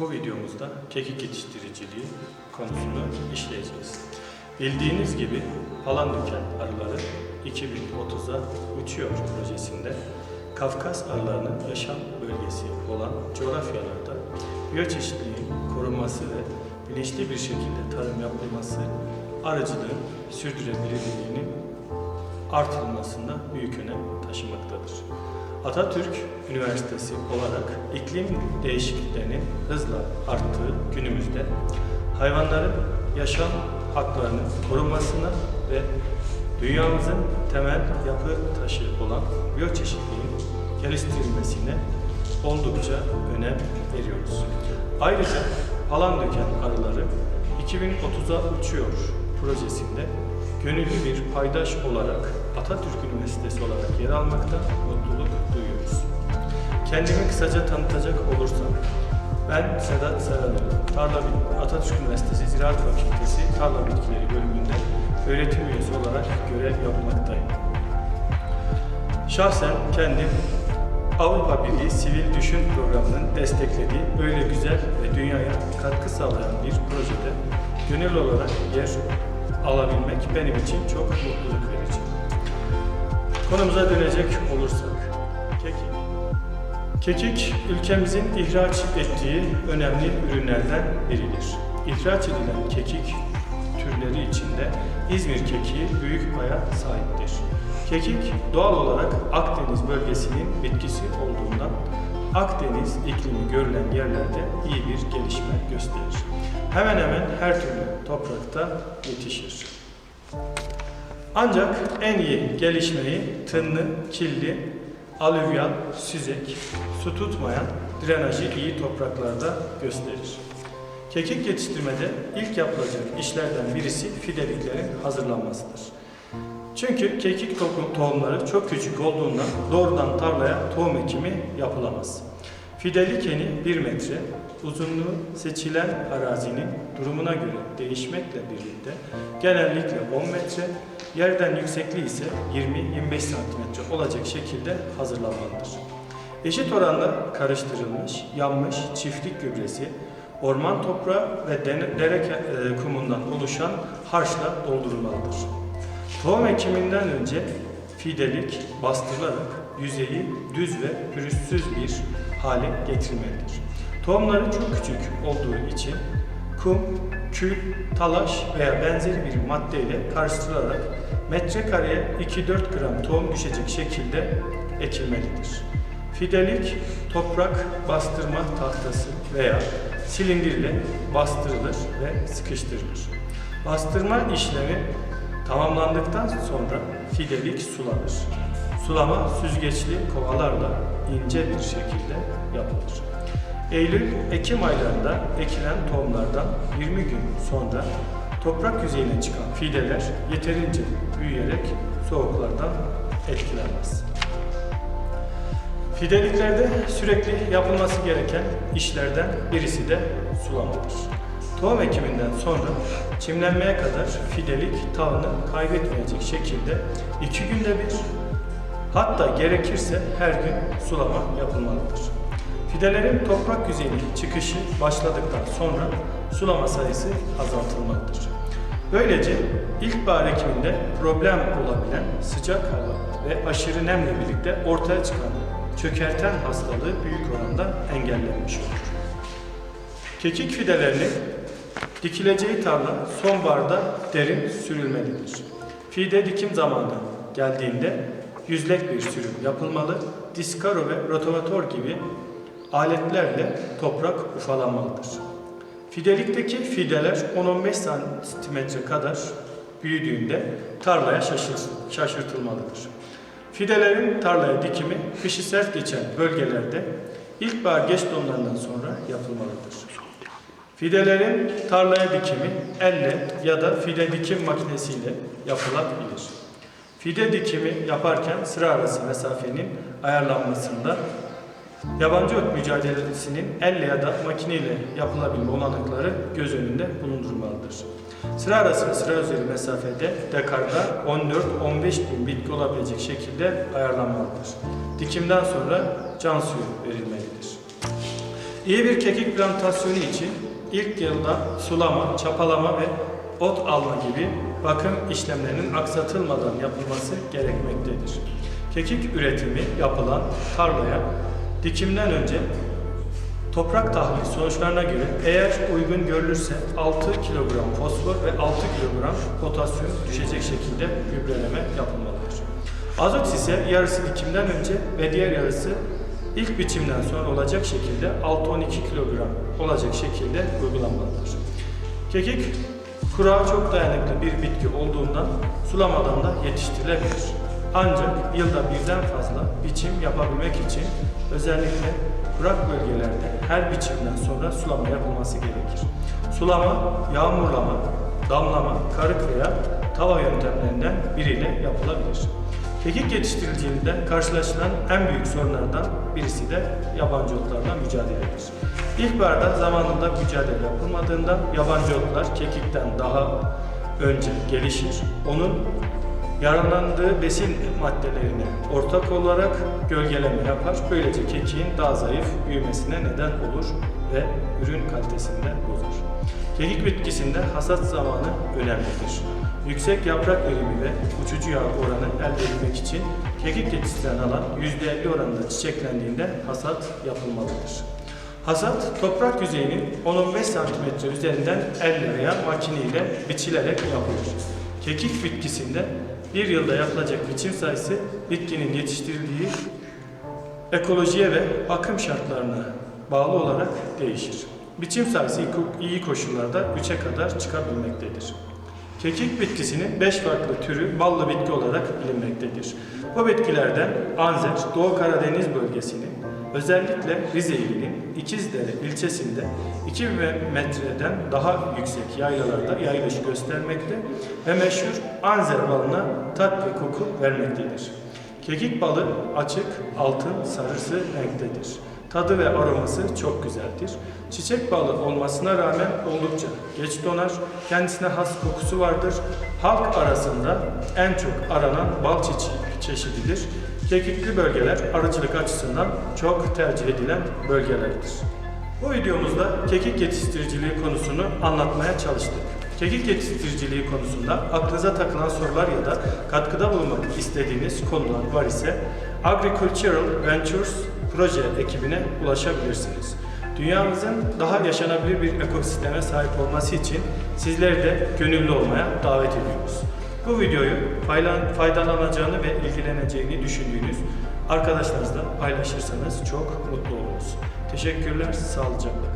Bu videomuzda kekik yetiştiriciliği konusunu işleyeceğiz. Bildiğiniz gibi Palandöken arıları 2030'a uçuyor projesinde Kafkas arılarının yaşam bölgesi olan coğrafyalarda biyoçeşitliliğin korunması ve bilinçli bir şekilde tarım yapılması arıcılığın sürdürülebilirliğinin artırılmasında büyük önem taşımaktadır. Atatürk Üniversitesi olarak iklim değişikliklerinin hızla arttığı günümüzde hayvanların yaşam haklarının korunmasına ve dünyamızın temel yapı taşı olan biyoçeşitliliğin geliştirilmesine oldukça önem veriyoruz. Ayrıca Palandöken arıları 2030'a uçuyor projesinde gönüllü bir paydaş olarak Atatürk Üniversitesi olarak yer almakta mutluluk duyuyoruz. Kendimi kısaca tanıtacak olursam, ben Sedat Seranoğlu, Tarla Atatürk Üniversitesi Ziraat Fakültesi Tarla Bitkileri bölümünde öğretim üyesi olarak görev yapmaktayım. Şahsen kendim Avrupa Birliği Sivil Düşün Programı'nın desteklediği böyle güzel ve dünyaya katkı sağlayan bir projede gönüllü olarak yer alabilmek benim için çok mutluluk verici. Konumuza dönecek olursak, kekik. Kekik ülkemizin ihraç ettiği önemli ürünlerden biridir. İhraç edilen kekik türleri içinde İzmir kekiği büyük paya sahiptir. Kekik doğal olarak Akdeniz bölgesinin bitkisi olduğundan Akdeniz iklimi görülen yerlerde iyi bir gelişme gösterir. Hemen hemen her türlü toprakta yetişir. Ancak en iyi gelişmeyi tınlı, killi, alüvyal, süzek, su tutmayan, drenajı iyi topraklarda gösterir. Kekik yetiştirmede ilk yapılacak işlerden birisi fideliklerin hazırlanmasıdır. Çünkü kekik tohum- tohumları çok küçük olduğundan doğrudan tarlaya tohum ekimi yapılamaz. Fidelik eni 1 metre, uzunluğu seçilen arazinin durumuna göre değişmekle birlikte genellikle 10 metre, yerden yüksekliği ise 20-25 santimetre olacak şekilde hazırlanmalıdır. Eşit oranda karıştırılmış, yanmış çiftlik gübresi, orman toprağı ve dere e, kumundan oluşan harçla doldurulmalıdır. Tohum ekiminden önce fidelik bastırılarak yüzeyi düz ve pürüzsüz bir hale getirilmelidir. Tohumları çok küçük olduğu için kum, kül, talaş veya benzeri bir maddeyle karıştırılarak metrekareye 2-4 gram tohum düşecek şekilde ekilmelidir. Fidelik toprak bastırma tahtası veya silindirle bastırılır ve sıkıştırılır. Bastırma işlemi tamamlandıktan sonra fidelik sulanır. Sulama süzgeçli kovalarla ince bir şekilde yapılır. Eylül-Ekim aylarında ekilen tohumlardan 20 gün sonra toprak yüzeyine çıkan fideler yeterince büyüyerek soğuklardan etkilenmez. Fideliklerde sürekli yapılması gereken işlerden birisi de sulamadır. Tohum ekiminden sonra çimlenmeye kadar fidelik tavını kaybetmeyecek şekilde iki günde bir hatta gerekirse her gün sulama yapılmalıdır. Fidelerin toprak yüzeyine çıkışı başladıktan sonra sulama sayısı azaltılmalıdır. Böylece ilkbahar ekiminde problem olabilen sıcak hava ve aşırı nemle birlikte ortaya çıkan çökerten hastalığı büyük oranda engellenmiş olur. Kekik fidelerini dikileceği tarla sonbaharda derin sürülmelidir. Fide dikim zamanı geldiğinde yüzlek bir sürüm yapılmalı, diskaro ve rotovator gibi aletlerle toprak ufalanmalıdır. Fidelikteki fideler 10-15 santimetre kadar büyüdüğünde tarlaya şaşır- şaşırtılmalıdır. Fidelerin tarlaya dikimi kışı sert geçen bölgelerde ilkbahar geç donlarından sonra yapılmalıdır. Fidelerin tarlaya dikimi elle ya da fide dikim makinesiyle yapılabilir. Fide dikimi yaparken sıra arası mesafenin ayarlanmasında yabancı ot mücadelesinin elle ya da makineyle yapılabilme olanakları göz önünde bulundurulmalıdır. Sıra arası ve sıra üzeri mesafede dekarda 14-15 bin bitki olabilecek şekilde ayarlanmalıdır. Dikimden sonra can suyu verilmelidir. İyi bir kekik plantasyonu için ilk yılda sulama, çapalama ve ot alma gibi bakım işlemlerinin aksatılmadan yapılması gerekmektedir. Kekik üretimi yapılan tarlaya dikimden önce Toprak tahlili sonuçlarına göre eğer uygun görülürse 6 kilogram fosfor ve 6 kilogram potasyum düşecek şekilde gübreleme yapılmalıdır. Azot ise yarısı dikimden önce ve diğer yarısı ilk biçimden sonra olacak şekilde 6-12 kilogram olacak şekilde uygulanmalıdır. Kekik kurağa çok dayanıklı bir bitki olduğundan sulamadan da yetiştirilebilir. Ancak yılda birden fazla biçim yapabilmek için özellikle kurak bölgelerde her biçimden sonra sulama yapılması gerekir. Sulama, yağmurlama, damlama, karık veya tava yöntemlerinden biriyle yapılabilir. Kekik yetiştiriciliğinde karşılaşılan en büyük sorunlardan birisi de yabancı otlarla mücadeledir. İlkbaharda zamanında mücadele yapılmadığında yabancı otlar kekikten daha önce gelişir. Onun yararlandığı besin maddelerine ortak olarak gölgeleme yapar. Böylece kekiğin daha zayıf büyümesine neden olur ve ürün kalitesini de bozar. Kekik bitkisinde hasat zamanı önemlidir. Yüksek yaprak verimi ve uçucu yağ oranı elde etmek için kekik yetiştiren alan %50 oranında çiçeklendiğinde hasat yapılmalıdır. Hasat, toprak yüzeyinin 10-15 cm üzerinden elle veya makine ile biçilerek yapılır. Kekik bitkisinde bir yılda yapılacak biçim sayısı bitkinin yetiştirildiği ekolojiye ve bakım şartlarına bağlı olarak değişir. Biçim sayısı iyi koşullarda 3'e kadar çıkabilmektedir. Kekik bitkisinin 5 farklı türü ballı bitki olarak bilinmektedir. Bu bitkilerden Anzer, Doğu Karadeniz bölgesinin, özellikle Rize ilinin İkizdere ilçesinde 2 metreden daha yüksek yaylalarda yayılış göstermekte ve meşhur Anzer balına tat ve koku vermektedir. Kekik balı açık, altın, sarısı renktedir. Tadı ve aroması çok güzeldir. Çiçek balı olmasına rağmen oldukça geç donar. Kendisine has kokusu vardır. Halk arasında en çok aranan bal çiçeği çeşididir. Kekikli bölgeler arıcılık açısından çok tercih edilen bölgelerdir. Bu videomuzda kekik yetiştiriciliği konusunu anlatmaya çalıştık. Kekik yetiştiriciliği konusunda aklınıza takılan sorular ya da katkıda bulunmak istediğiniz konular var ise Agricultural Ventures proje ekibine ulaşabilirsiniz. Dünyamızın daha yaşanabilir bir ekosisteme sahip olması için sizleri de gönüllü olmaya davet ediyoruz. Bu videoyu faydalanacağını ve ilgileneceğini düşündüğünüz arkadaşlarınızla paylaşırsanız çok mutlu oluruz. Teşekkürler, sağlıcakla.